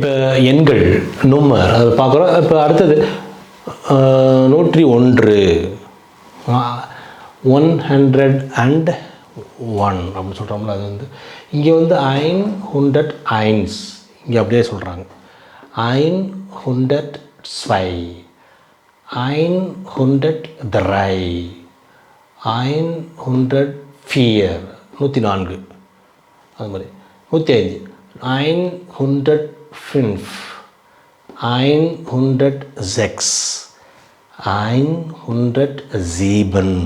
இப்போ எண்கள் நும்மர் அதை பார்க்குறோம். இப்போ அடுத்தது நூற்றி ஒன்று. ஒன் ஹண்ட்ரட் அண்ட் ஒன் அப்படின்னு சொல்கிறோம்ல அது வந்து இங்கே வந்து ஐன் ஹுண்டட் ஐன்ஸ். இங்கே அப்படியே சொல்கிறாங்க ஐன் ஹுண்டட் ஸ்வை. ஐன் ஹுண்டட் த்ரை ஐன் ஹுண்டட் ஃபியர். நூற்றி நான்கு. அது மாதிரி. நூற்றி ஐந்து. ஐன் ஹுண்டட் ஃபின்ஃப் ஐன் ஹுண்டட் ஜெக்ஸ் ஐன் ஹுண்டட் ஜீபன்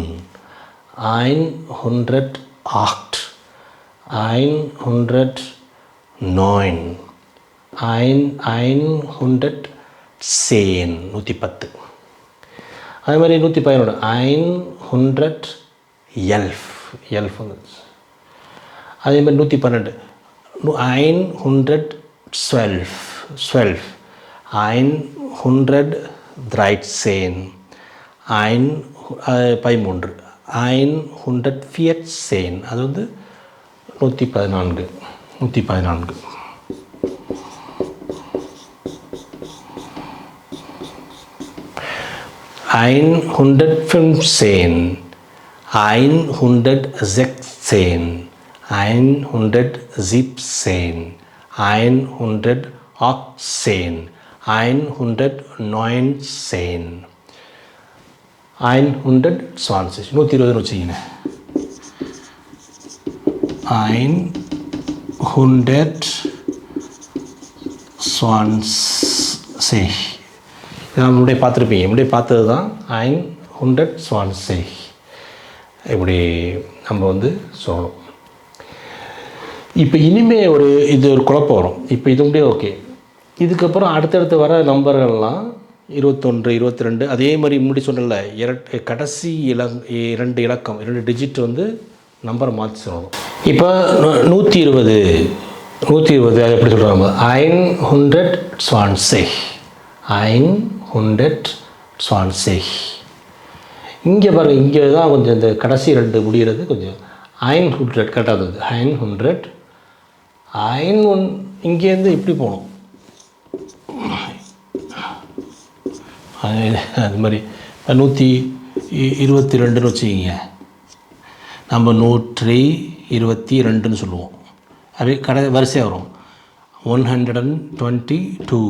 ஐன் ஹுண்டட் ஆக்ட் ஐன் ஹுண்டட் நோயின் ஐன் ஐன் ஹுண்டட் சேன் நூற்றி பத்து அதே மாதிரி நூற்றி பதினொன்று ஐன் ஹுண்ட்ரட் எல்ஃப் எல்ஃப் வந்துச்சு அதே மாதிரி நூற்றி பன்னெண்டு ஐன் ஹுண்ட்ரட் ஸ்வெல்ஃப் ஸ்வெல்ஃப் ஐன் ஹுண்ட்ரட் திரைட் சேன் ஐன் பதிமூன்று ஐன் ஹுண்ட்ரட் ஃபியட் சேன் அது வந்து நூற்றி பதினான்கு நூற்றி பதினான்கு einhundertfünfzehn, einhundertsechzehn, einhundertsiebzehn, einhundertachtzehn, einhundertneunzehn, einhundertzwanzig. நூற்றி இருபதுன்னு வச்சுக்கிங்க einhundert zwanzig இதெல்லாம் முன்னாடியே பார்த்துருப்பீங்க. இப்படி பார்த்தது தான் ஐன் ஹுண்டட் ஸ்வான்சே இப்படி நம்ம வந்து சொல்லணும். இப்போ இனிமே ஒரு இது ஒரு குழப்பம் வரும். இப்போ இது முடியே ஓகே இதுக்கப்புறம் அடுத்தடுத்து வர நம்பர்கள்லாம் இருபத்தொன்று இருபத்தி ரெண்டு அதே மாதிரி முன்னாடி சொன்னல இரட் கடைசி இலங் இரண்டு இலக்கம் இரண்டு டிஜிட் வந்து நம்பரை மாற்றி சொல்லணும் இப்போ நூற்றி இருபது நூற்றி இருபது அது எப்படி சொல்கிறாங்க ஐன் ஹுண்டட் ஸ்வான்சே ஐன் ஹண்ட்ரட் ஸ்வான்சே இங்கே பாருங்கள் இங்கே தான் கொஞ்சம் இந்த கடைசி ரெண்டு முடிகிறது கொஞ்சம் ஐன் ஹண்ட்ரட் கரெக்டாக இருந்தது ஐன் ஹண்ட்ரட் ஐன் ஒன் இங்கேருந்து இப்படி போகணும். அது மாதிரி நூற்றி இருபத்தி ரெண்டுன்னு வச்சுக்கிங்க. நம்ம நூற்றி இருபத்தி ரெண்டுன்னு சொல்லுவோம். அப்படியே கடை வரிசையாக வரும். One hundred and twenty two.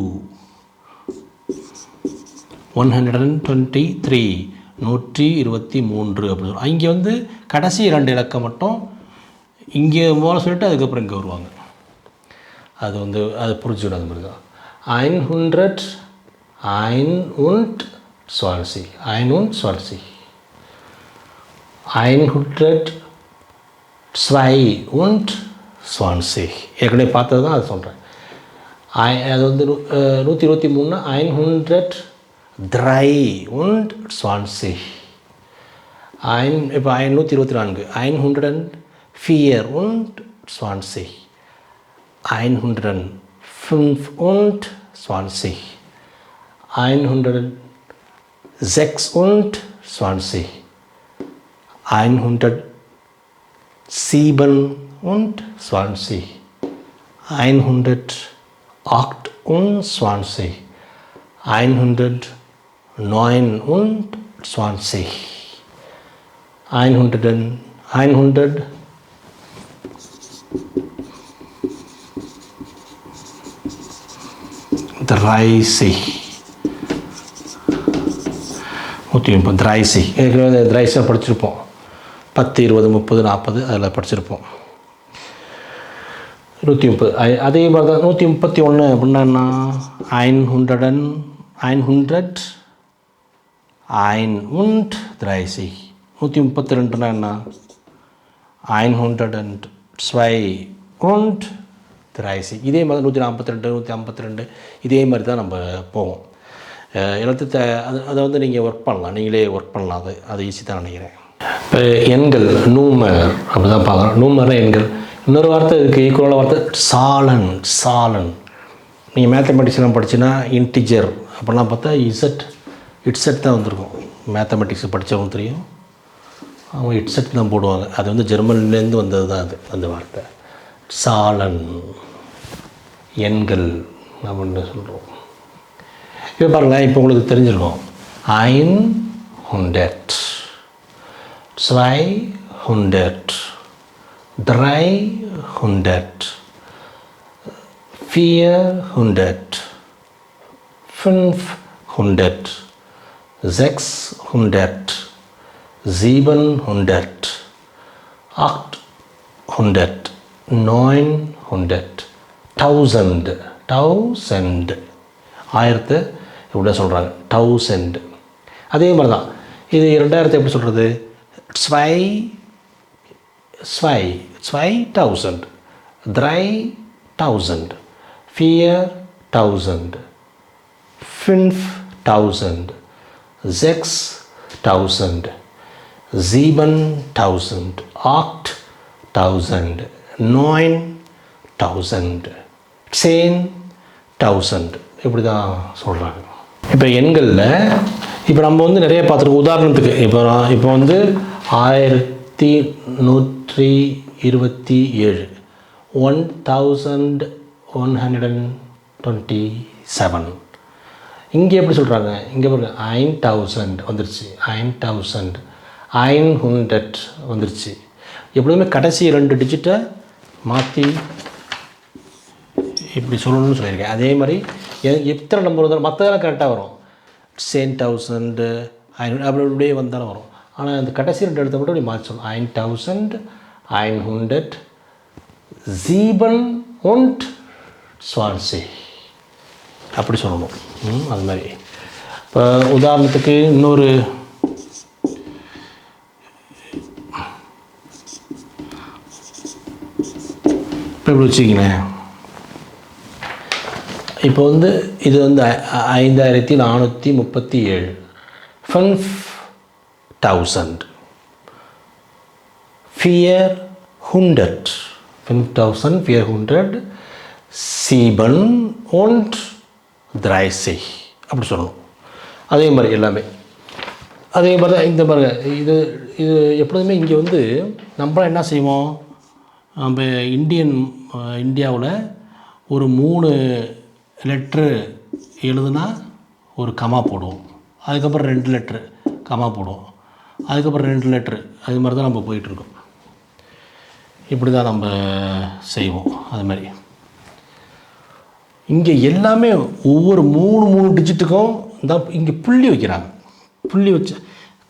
One hundred and twenty three. நூற்றி இருபத்தி மூன்று அப்படின்னு சொல்லுவோம். இங்கே வந்து கடைசி ரெண்டு இலக்கம் மட்டும் இங்கே மூலம் சொல்லிட்டு அதுக்கப்புறம் இங்கே வருவாங்க. அது வந்து அது புரிஞ்சுக்கணும் அது மாதிரி தான். ஐன் ஹுண்ட்ரட் ஐன் உண்ட் சுவால்சி ஐன் உண்ட் சுவால்சி ஐன் ஹுண்ட்ரட் ஸ்வை உண்ட் சுவான்சி ஏற்கனவே பார்த்தது தான் அதை சொல்கிறேன் ஐ அது வந்து நூற்றி இருபத்தி மூணுனா ஐன் ஹண்ட்ரட் த்ரை உண்ட் சுவான்சி ஐன் இப்போ ஐநூற்றி இருபத்தி நான்கு. ஐன் ஹண்ட்ரட் அண்ட் ஃபியர் உண்ட் சுவான்சி 125, 126, 127, 128, 129, 100, 100 einhundert dreißig. நூற்றி முப்பது திரைசி ஏற்கனவே இந்த படிச்சிருப்போம். பத்து இருபது முப்பது நாற்பது அதில் படிச்சிருப்போம். நூற்றி முப்பது அதே மாதிரி தான் நூற்றி முப்பத்தி ஒன்று அப்படின்னா ஐன் ஹுண்ட்ரட் அண்ட் ஐன் ஹண்ட்ரட் ஐன் உண்ட் த்ரைசி நூற்றி முப்பத்தி ரெண்டுனா என்ன? ஐன் ஹண்ட்ரட் அண்ட் ஸ்வை உண்ட் திரைசி இதே மாதிரி நூற்றி நாற்பத்தி ரெண்டு நூற்றி ஐம்பத்தி ரெண்டு இதே மாதிரி தான் நம்ம போவோம். அஹ் எழுத்து த அது அதை வந்து நீங்கள் ஒர்க் பண்ணலாம். நீங்களே ஒர்க் பண்ணலாம். அது அது ஈஸி தான் நினைக்கிறேன். இப்போ எண்கள் நூமர் அப்படி தான் பார்க்குறோம் நூமர்னா எண்கள். இன்னொரு வார்த்தை இதுக்கு ஈக்குவலான வார்த்தை சாலன் சாலன். நீங்கள் மேத்தமெட்டிக்ஸ்லாம் படிச்சுன்னா இன்டிஜர் அப்படிலாம் பார்த்தா இசட் இட்செட் தான் வந்திருக்கும். மேத்தமெட்டிக்ஸ் படித்தவங்க தெரியும். அவங்க இட்செட் தான் போடுவாங்க. அது வந்து ஜெர்மன்லேருந்து வந்தது தான் அது அந்த வார்த்தை. சாலன் எண்கள் அப்படின்னு சொல்கிறோம் இப்போ பாருங்கள் இப்போ உங்களுக்கு தெரிஞ்சிருக்கும். ஐன் ஹுண்டட் ஸ்வை ஹுண்டட் ட்ரை ஹுண்டட் ஃபியர் ஹுண்டட் ஃபின்ஃப் ஹுண்டட் sechs hundert, sieben hundert, acht hundert, 900 தௌசண்ட். தௌசண்ட். ஆயிரத்து இப்படி சொல்கிறாங்க தௌசண்ட். அதே மாதிரி தான் இது ரெண்டாயிரத்து எப்படி சொல்கிறது ஸ்வை ஸ்வை ஸ்வை தௌசண்ட். த்ரை தௌசண்ட். ஃபியர் தௌசண்ட். ஃபின்ஃப் தௌசண்ட். ஜெக்ஸ் தௌசண்ட். ஜீபன் தௌசண்ட். ஆக்ட் தௌசண்ட். 9000 சேன் தௌசண்ட். இப்படி தான் சொல்கிறாங்க இப்போ எண்களில் இப்போ நம்ம வந்து நிறைய பார்த்துருக்கோம். உதாரணத்துக்கு இப்போ இப்போ வந்து ஆயிரத்தி நூற்றி இருபத்தி ஏழு. One thousand one hundred and twenty seven. இங்கே எப்படி சொல்கிறாங்க இங்கே பாருங்க ஐன் தௌசண்ட் வந்துருச்சு. ஐன் தௌசண்ட் ஐன் ஹண்ட்ரட் வந்துருச்சு. எப்படியுமே கடைசி ரெண்டு டிஜிட்டை மாற்றி இப்படி சொல்லணும்னு சொல்லியிருக்கேன். அதே மாதிரி எத்தனை நம்பர் வந்தாலும் மற்றதெல்லாம் கரெக்டாக வரும். சேன் தௌசண்டு ஐநூறு அப்படி அப்படியே வந்தாலும் வரும். ஆனால் அந்த கடைசி ரெண்டு இடத்த மட்டும் இப்படி மாற்றி சொல்லணும். ஐன் தௌசண்ட் ஐன் ஹண்ட்ரட் ஜீபன் ஒன்ட் ஸ்வான்சி அப்படி சொல்லணும். அது மாதிரி. இப்போ உதாரணத்துக்கு இன்னொரு இப்போ இப்படி வச்சுக்கிங்களேன் இப்போ வந்து இது வந்து ஐ- ஐந்தாயிரத்தி நானூற்றி முப்பத்தி ஏழு. ஃபன்ஃப் தௌசண்ட் ஃபியர் ஹுண்டட் ஃபின் தௌசண்ட் ஃபியர் 5400, சீபன் ஒன்ட் dreißig. அப்படி சொல்லணும். அதே மாதிரி எல்லாமே. அதே மாதிரி தான் இந்த மாதிரி இது இது எப்பொழுதுமே இங்கே வந்து நம்மளாம் என்ன செய்வோம்? நம்ம இந்தியன் இந்தியாவில் ஒரு மூணு லெட்ரு எழுதுனா ஒரு கமா போடுவோம். அதுக்கப்புறம் ரெண்டு லெட்ரு கமா போடுவோம். அதுக்கப்புறம் ரெண்டு லெட்ரு அது மாதிரி தான் நம்ம போயிட்டுருக்கோம். இப்படி தான் நம்ம செய்வோம். அது மாதிரி. இங்கே எல்லாமே ஒவ்வொரு மூணு மூணு டிஜிட்டுக்கும் தான் இங்கே புள்ளி வைக்கிறாங்க. புள்ளி வச்சு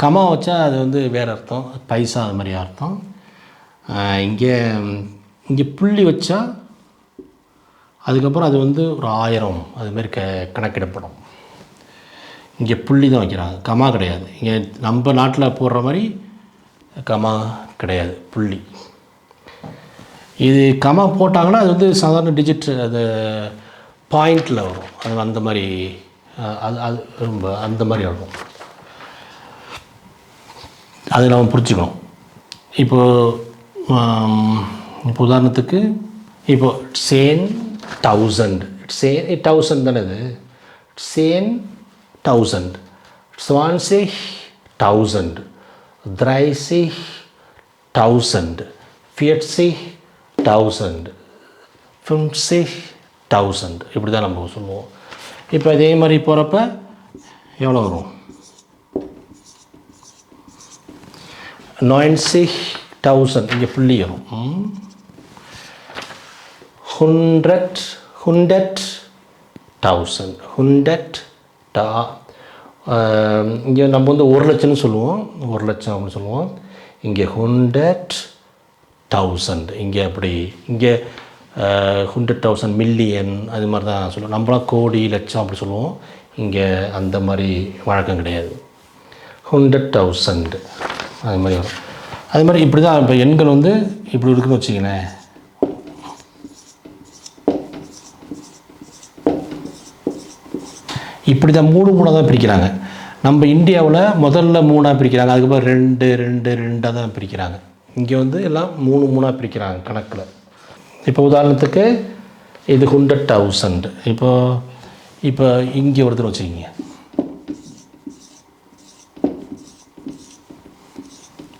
கமா வச்சா அது வந்து வேறு அர்த்தம் பைசா அது மாதிரி அர்த்தம். இங்கே இங்கே புள்ளி வச்சா அதுக்கப்புறம் அது வந்து ஒரு ஆயிரம் அதுமாரி க கணக்கிடப்படும். இங்கே புள்ளி தான் வைக்கிறாங்க. கமா கிடையாது. இங்கே நம்ம நாட்டில் போடுற மாதிரி கமா கிடையாது புள்ளி. இது கமா போட்டாங்கன்னா அது வந்து சாதாரண டிஜிட் அது பாயிண்டில் வரும். அது அந்த மாதிரி அது அது ரொம்ப அந்த மாதிரி வரும். அது நம்ம புரிச்சுக்கணும் இப்போ இப்போ உதாரணத்துக்கு இப்போ சேன் தௌசண்ட் சேன் தௌசண்ட் தானே இது? சேன் தௌசண்ட் ஸ்வான்சிக் தௌசண்ட் த்ரைசிக் தௌசண்ட் ஃபியட்சிக் தௌசண்ட் ஃபிஃப்டிக் தௌசண்ட் இப்படி தான் நம்ம சொல்லுவோம். இப்போ இதே மாதிரி போகிறப்ப எவ்வளோ வரும்? நைன்சிக் தௌசண்ட் இங்கே புள்ளி வரும். ஹண்ட்ரட் ஹுண்டட் தௌசண்ட் ஹுண்டட் டா இங்கே நம்ம வந்து ஒரு லட்சம்னு சொல்லுவோம். ஒரு லட்சம் அப்படின்னு சொல்லுவோம். இங்கே ஹுண்டட் தௌசண்ட் இங்கே அப்படி இங்கே ஹண்ட்ரட் தௌசண்ட் மில்லியன் அது மாதிரி தான் சொல்லுவோம். நம்மளாம் கோடி லட்சம் அப்படி சொல்லுவோம். இங்கே அந்த மாதிரி வழக்கம் கிடையாது. ஹண்ட்ரட் தௌசண்ட் அது மாதிரி வரும். அது மாதிரி இப்படி தான் இப்போ எண்கள் வந்து இப்படி இருக்குன்னு வச்சுக்கினேன் இப்படி தான் மூணு மூணாக தான் பிரிக்கிறாங்க. நம்ம இந்தியாவில் முதல்ல மூணாக பிரிக்கிறாங்க. அதுக்கப்புறம் ரெண்டு ரெண்டு ரெண்டாக தான் பிரிக்கிறாங்க. இங்கே வந்து எல்லாம் மூணு மூணாக பிரிக்கிறாங்க கணக்கில். இப்போ உதாரணத்துக்கு இது ஹண்ட்ரட் தௌசண்ட் இப்போ இப்போ இங்கே ஒருத்தர் வச்சுக்கிங்க.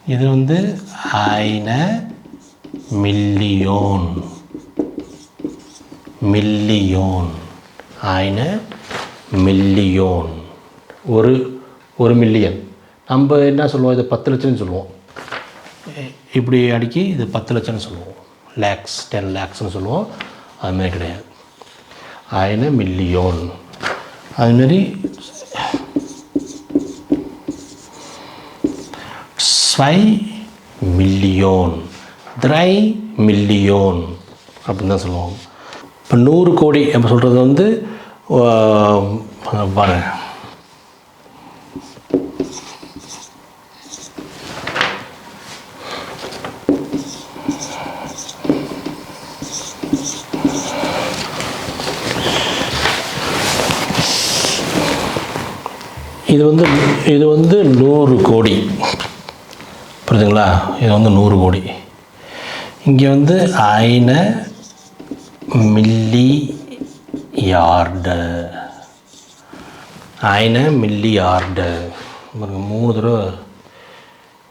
இது வந்து ஐன மில்லியோன். மில்லியோன். ஆயின மில்லியோன். ஒரு ஒரு மில்லியன். நம்ம என்ன சொல்லுவோம்? இது பத்து லட்சம்னு சொல்லுவோம். இப்படி அடிக்கி இது பத்து லட்சம்னு சொல்லுவோம். லேக்ஸ் டென் லேக்ஸ்னு சொல்லுவோம். அதுமாரி கிடையாது. ஆயின மில்லியோன். அதுமாரி ஸ்வை மில்லியோன் த்ரை மில்லியோன் அப்படின்னு தான் சொல்லுவாங்க. இப்போ நூறு கோடி நம்ம சொல்கிறது வந்து பாருங்க. இது வந்து இது வந்து நூறு கோடி. புரியுதுங்களா இது வந்து நூறு கோடி. இங்கே வந்து ஐன மில்லி யார்டு ஐன மில்லி யார்டு பாருங்க மூணு தடவை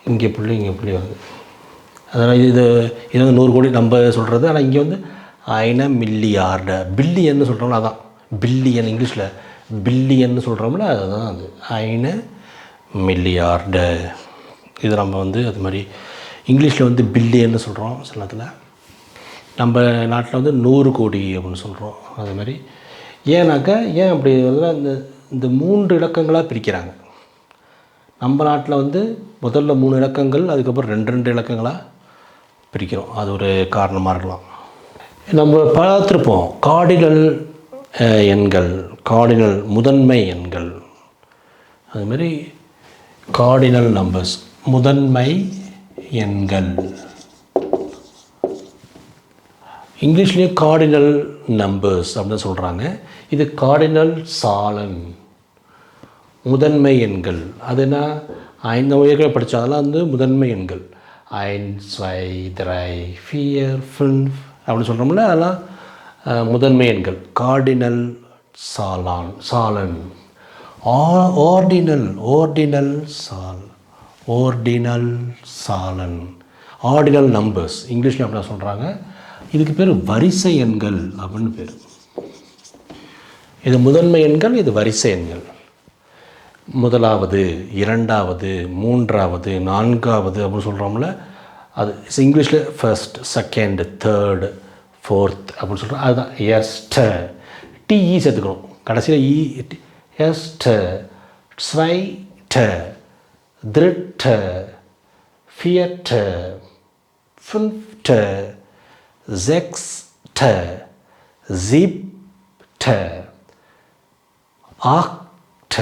இங்கே புள்ளி இங்கே புள்ளி வருது. அதனால் இது இது வந்து நூறு கோடி நம்ம சொல்கிறது ஆனால் இங்கே வந்து ஐன மில்லியார்டு. பில்லியன்னு சொல்கிறோம்ல அதான். பில்லியன் இங்கிலீஷில். பில்லியன்னு சொல்கிறோம்ல அதுதான் அது. ஐன மில்லியார்டு. இது நம்ம வந்து அது மாதிரி இங்கிலீஷில் வந்து பில்லியன்னு சொல்கிறோம் சில நேரத்தில். நம்ம நாட்டில் வந்து நூறு கோடி அப்படின்னு சொல்கிறோம் அது மாதிரி ஏன்னாக்கா ஏன் அப்படி இந்த இந்த மூன்று இலக்கங்களாக பிரிக்கிறாங்க. நம்ம நாட்டில் வந்து முதல்ல மூணு இலக்கங்கள் அதுக்கப்புறம் ரெண்டு ரெண்டு இலக்கங்களாக பிரிக்கிறோம். அது ஒரு காரணமாக இருக்கலாம். நம்ம பார்த்துருப்போம் கார்டினல் எண்கள் கார்டினல் முதன்மை எண்கள். அதுமாரி கார்டினல் நம்பர்ஸ் முதன்மை எண்கள். இங்கிலீஷ்லேயே கார்டினல் நம்பர்ஸ் அப்படின்னு சொல்கிறாங்க இது கார்டினல் சாலன். முதன்மை எண்கள். அது என்ன? ஐந்து உயர்களை படித்தோம் அதெல்லாம் வந்து முதன்மை எண்கள். ஐன் ஸ்வை திரை ஃபியர் ஃபில்ஃப் அப்படின்னு சொல்கிறோம்ல அதெல்லாம் முதன்மை எண்கள். கார்டினல் சாலான் சாலன். ஆர்டினல் ஆர்டினல் சால். ஓர்டினல் சாலன் ஆர்டினல் நம்பர்ஸ் இங்கிலீஷில் அப்படி சொல்கிறாங்க இதுக்கு பேர் வரிசை எண்கள் அப்படின்னு பேர். இது முதன்மை எண்கள் இது வரிசை எண்கள். முதலாவது இரண்டாவது மூன்றாவது நான்காவது அப்படின்னு சொல்கிறோம்ல அது இங்கிலீஷில் ஃபர்ஸ்ட் செகண்ட் தேர்டு ஃபோர்த் அப்படின்னு சொல்கிறோம் அதுதான். எஸ்ட டிஇ சேர்த்துக்கணும். கடைசியில் இ e, எஸ்ட ட திருட்ட ஃபியட்ட ஃபின்ஃப்ட ஜெக்ஸ்ட ஜிப்ட ஆக்ட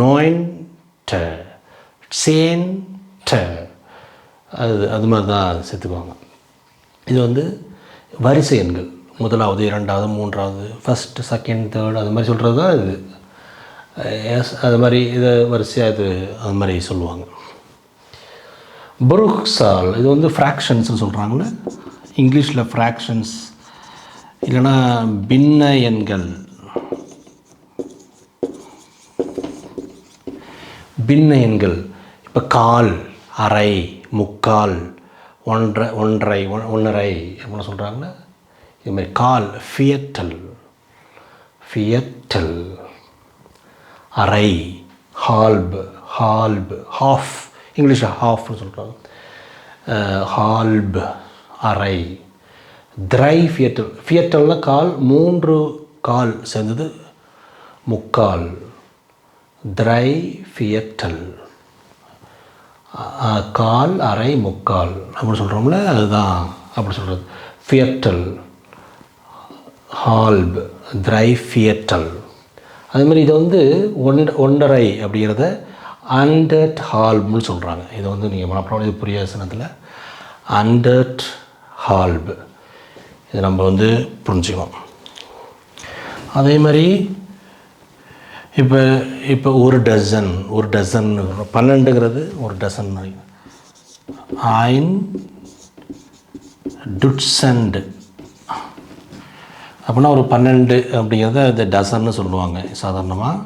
நோயின்ட சேன்ட அது அது மாதிரி தான் சேர்த்துக்குவாங்க. இது வந்து வரிசை எண்கள். முதலாவது இரண்டாவது மூன்றாவது ஃபஸ்ட்டு செகண்ட் தேர்ட் அது மாதிரி சொல்கிறது தான் இது. Uh, அது மாதிரி இதை வரிசையாக இது அது மாதிரி சொல்லுவாங்க. புருக்ஸால் இது வந்து ஃப்ராக்ஷன்ஸ்னு சொல்கிறாங்களே இங்கிலீஷில் ஃப்ராக்ஷன்ஸ் இல்லைன்னா பின்ன எண்கள். பின்ன எண்கள். இப்போ கால் அரை முக்கால் ஒன்றரை ஒன்றரை ஒன்- ஒன்றரை அப்படின்னு சொல்கிறாங்கன்னா இது மாதிரி கால் ஃபியட்டல் ஃபியட்டல் அரை ஹால்ப் ஹால்ப் ஹாஃப் இங்கிலீஷில் ஹாஃப்னு சொல்கிறாங்க ஹால்ப் அரை. த்ரை ஃபியட்டல். ஃபியட்டல்னால் கால் மூன்று கால் சேர்ந்தது. முக்கால். த்ரை ஃபியட்டல். கால் அரை முக்கால். அப்படின்னு சொல்கிறோம்ல அதுதான் அப்படி சொல்கிறது ஃபியட்டல். ஹால்ப் த்ரை ஃபியட்டல். அது மாதிரி இதை வந்து ஒன் ஒன்றரை அப்படிங்கிறத அண்டர்ட் ஹால்ப்னு சொல்கிறாங்க இதை வந்து நீங்கள் மனப்படம் இது புரியாத அண்டர்ட் ஹால்ப் இது நம்ம வந்து புரிஞ்சுக்கணும். அதே மாதிரி இப்போ இப்போ ஒரு டசன் ஒரு டசன் பன்னெண்டுங்கிறது ஒரு டசன் ஐன் டுட்சண்ட் அப்படின்னா ஒரு பன்னெண்டு அப்படிங்கிறத இந்த டசன்னு சொல்லுவாங்க சாதாரணமாக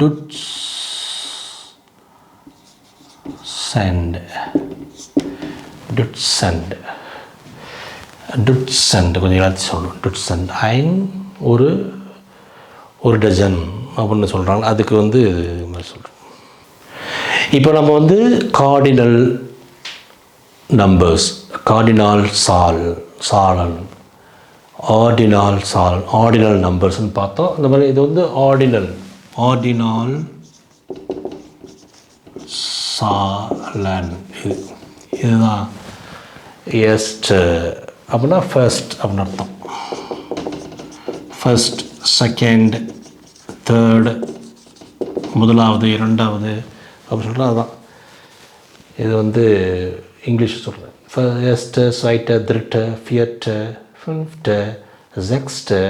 டுட்ஸ் சென்ட் டுட்சண்ட் டுட்சண்ட் கொஞ்சம் எல்லாத்தையும் சொல்லணும். டுட்சண்ட் ஐன் ஒரு ஒரு டஜன் அப்படின்னு சொல்கிறாங்க அதுக்கு வந்து இது மாதிரி சொல்கிறோம் இப்போ நம்ம வந்து கார்டினல் நம்பர்ஸ் கார்டினால் சால் சாலன் ஆர்டினால் சால் ஆர்டினல் நம்பர்ஸ்னு பார்த்தோம் இந்த மாதிரி இது வந்து ஆர்டினல் ஆர்டினால் சாலன் இது இதுதான் எஸ்ட் அப்படின்னா ஃபர்ஸ்ட் அப்படின்னு அர்த்தம். ஃபர்ஸ்ட் செகண்ட் தேர்டு முதலாவது இரண்டாவது அப்படின்னு சொல்கிறேன் அதுதான் இது வந்து இங்கிலீஷ் சொல்கிறேன் ஃபர்ஸ்ட்டு ஸ்வைட்டு திருட்டு ஃபியட்டு ஃபிஃப்ட்டு ஜெக்ஸ்ட்டு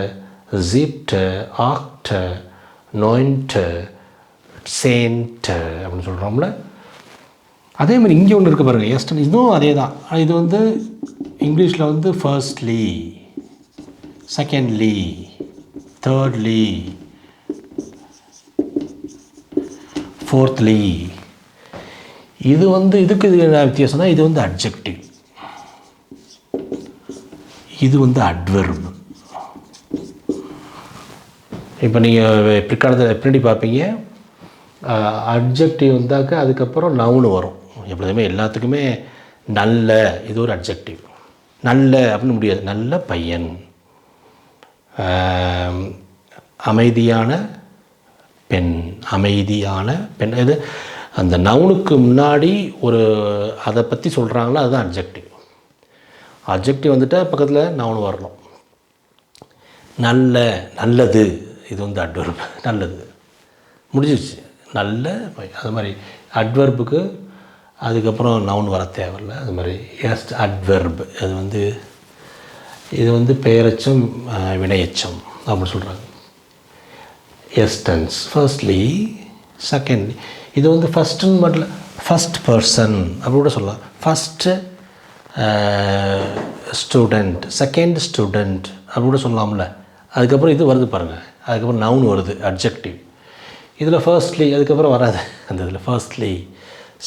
ஜீப்ட்டு ஆக்ட்டு நோயின்ட்டு சேன்ட்டு அப்படின்னு சொல்கிறோம்ல அதே மாதிரி இங்கே ஒன்று இருக்குது பாருங்கள் எஸ்டன் இதுவும் அதே தான். இது வந்து இங்கிலீஷில் வந்து ஃபர்ஸ்ட்லி செகண்ட்லி தேர்ட்லி ஃபோர்த்லி இது வந்து இதுக்கு இது என்ன வித்தியாசம்னா இது வந்து அப்ஜெக்டிவ் இது வந்து அட்வெர்ப் இப்போ நீங்கள் பிற்காலத்தில் பின்னாடி பார்ப்பீங்க அட்ஜெக்டிவ் வந்தாக்க அதுக்கப்புறம் நவுன் வரும். எப்பொழுதுமே எல்லாத்துக்குமே நல்ல இது ஒரு அட்ஜெக்டிவ் நல்ல அப்படின்னு முடியாது. நல்ல பையன். அமைதியான பெண். அமைதியான பெண். இது அந்த நவுனுக்கு முன்னாடி ஒரு அதை பற்றி சொல்கிறாங்களோ அதுதான் அட்ஜெக்டிவ் அட்ஜெக்டிவ் வந்துட்டால் பக்கத்தில் நவுன் வரணும். நல்ல நல்லது. இது வந்து அட்வர்ப் நல்லது. முடிஞ்சிருச்சு. நல்ல அது மாதிரி அட்வர்புக்கு அதுக்கப்புறம் நவுன் வர தேவையில்ல. அது மாதிரி எஸ்ட் அட்வர்ப் அது வந்து இது வந்து பெயரச்சம் வினையச்சம் அப்படின்னு சொல்கிறாங்க எஸ்டன்ஸ் ஃபர்ஸ்ட்லி செகண்ட் இது வந்து ஃபஸ்ட்டுன்னு மட்டும் ஃபஸ்ட் பர்சன் அப்படி கூட சொல்லலாம். ஃபஸ்ட்டு ஸ்டூடெண்ட் செகண்ட் ஸ்டூடெண்ட் அப்படி கூட சொல்லலாம்ல. அதுக்கப்புறம் இது வருது பாருங்கள் அதுக்கப்புறம் நவுன் வருது அட்ஜெக்டிவ் இதில் ஃபர்ஸ்ட்லி அதுக்கப்புறம் வராது. அந்த இதில் ஃபர்ஸ்ட்லி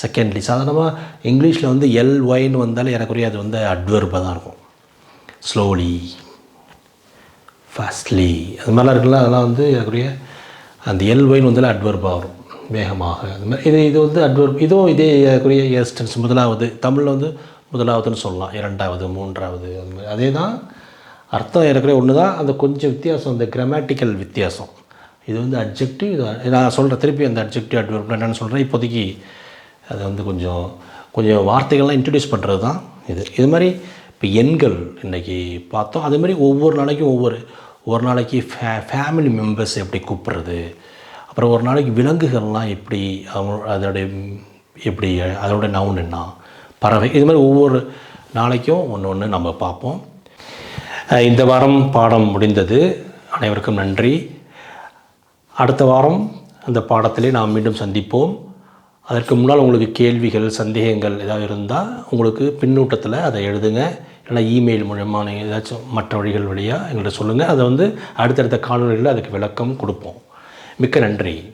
செகண்ட்லி சாதாரணமாக இங்கிலீஷில் வந்து எல் ஒய்னு வந்தாலே எனக்குரிய அது வந்து அட்வர்பாக தான் இருக்கும். ஸ்லோலி ஃபாஸ்ட்லி அது மாதிரிலாம் இருக்குல்ல அதெல்லாம் வந்து எனக்குரிய அந்த எல் ஒயின் வந்தாலும் அட்வர்பாக வரும். வேகமாக. அது மாதிரி இது இது வந்து அட்வர்ப் இதுவும் இதே எனக்குரிய எஸ்டன்ஸ் முதலாவது தமிழில் வந்து முதலாவதுன்னு சொல்லலாம். இரண்டாவது மூன்றாவது அது மாதிரி அதே தான் அர்த்தம் ஏறக்குறைய ஒன்று தான் அந்த கொஞ்சம் வித்தியாசம் அந்த கிராமட்டிக்கல் வித்தியாசம். இது வந்து அப்ஜெக்டிவ் இது நான் சொல்கிறேன் திருப்பி அந்த அப்ஜெக்டிவ் அட்வர்ப் என்னென்னு சொல்கிறேன் இப்போதைக்கு அது வந்து கொஞ்சம் கொஞ்சம் வார்த்தைகள்லாம் இன்ட்ரடியூஸ் பண்ணுறது தான் இது. இது மாதிரி இப்போ எண்கள் இன்றைக்கி பார்த்தோம். அதே மாதிரி ஒவ்வொரு நாளைக்கும் ஒவ்வொரு ஒரு நாளைக்கு ஃபே ஃபேமிலி மெம்பர்ஸ் எப்படி கூப்பிட்றது அப்புறம் ஒரு நாளைக்கு விலங்குகள்லாம் எப்படி அவங்க அதோடைய எப்படி அதோட நவுன் என்ன? பறவை. இது மாதிரி ஒவ்வொரு நாளைக்கும் ஒன்று ஒன்று நம்ம பார்ப்போம். இந்த வாரம் பாடம் முடிந்தது. அனைவருக்கும் நன்றி. அடுத்த வாரம் அந்த பாடத்திலே நாம் மீண்டும் சந்திப்போம். அதற்கு முன்னால் உங்களுக்கு கேள்விகள் சந்தேகங்கள் ஏதாவது இருந்தால் உங்களுக்கு பின்னூட்டத்தில் அதை எழுதுங்க. இல்லைனா இமெயில் மூலயமா நீங்கள் ஏதாச்சும் மற்ற வழிகள் வழியாக எங்கள்கிட்ட சொல்லுங்கள் அதை வந்து அடுத்தடுத்த காணொலிகளில் அதுக்கு விளக்கம் கொடுப்போம். மிக்க நன்றி.